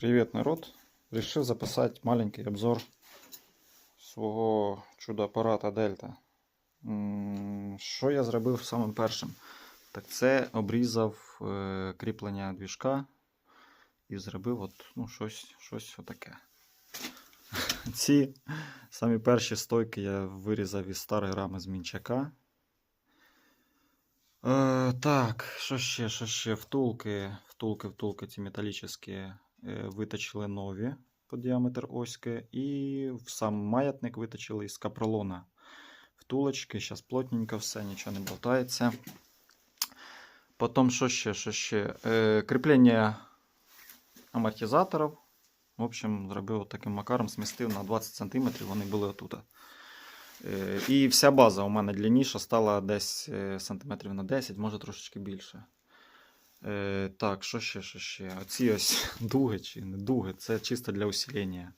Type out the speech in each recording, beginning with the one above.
Привет, народ! Решив записати маленький обзор свого чудо-апарата Дельта. Що я зробив самим першим? Так це обрізав е, кріплення двіжка і зробив от, ну, щось, щось отаке. Ці самі перші стойки я вирізав із старої рами з мінчака. Е, так, що ще, що ще? Втулки, втулки, втулки ці металічні виточили нові по діаметр оськи. І в сам маятник виточили із капролона. Втулочки, зараз плотненько все, нічого не болтається. Потім, що ще, що ще? Е, кріплення амортизаторів. В общем, зробив таким макаром, змістив на 20 см, вони були отут. Е, І вся база у мене длинніша стала десь е, сантиметрів на 10, може трошечки більше. Е, Так, що ще, що ще? Оці ось дуги чи не дуги, це чисто для усилення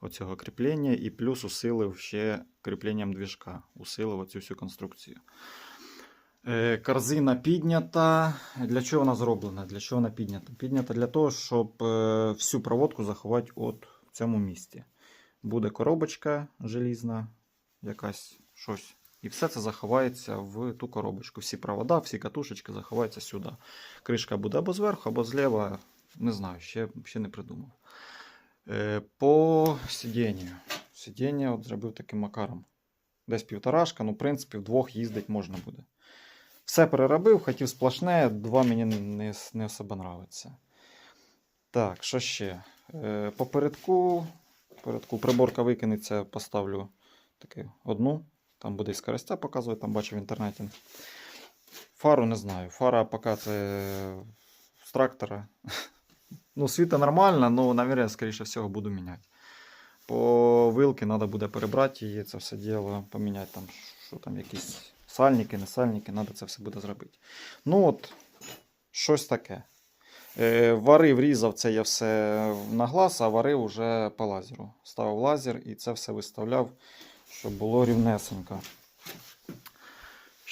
оцього кріплення. І плюс усилив ще кріпленням двіжка. Усилив оцю всю конструкцію. Е, Корзина піднята. Для чого вона зроблена? Для чого вона піднята? Піднята для того, щоб е, всю проводку заховати от в цьому місці. Буде коробочка желізна, якась щось. І все це заховається в ту коробочку. Всі провода, всі катушечки заховаються сюди. Кришка буде або зверху, або зліва. Не знаю, ще, ще не придумав. Е, по сидінню. Сидіння от зробив таким макаром. Десь півторашка, ну, в принципі, вдвох їздить можна буде. Все переробив, хотів сплошне, два мені не, не особо нравиться. Так, що ще? Е, по передку, передку приборка викинеться, поставлю таки одну. Там буде і скоростя показувати, там бачив в інтернеті. Фару не знаю. Фара поки це з трактора. Ну, світа нормально, але, навірно, скоріше всього, буду міняти. По вилки треба буде перебрати її, це все діло, поміняти там, що там якісь сальники, не сальники, треба це все буде зробити. Ну от, щось таке. Е, варив, різав це я все на глаз, а варив уже по лазеру. Ставив лазер і це все виставляв, щоб було рівнесенько.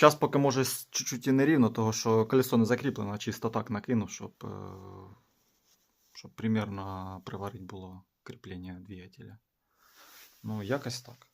Зараз поки може чуть-чуть і не рівно, того що колесо не закріплено, а чисто так накинув, щоб, е, щоб примерно приварити було кріплення двигателя. Ну, якось так.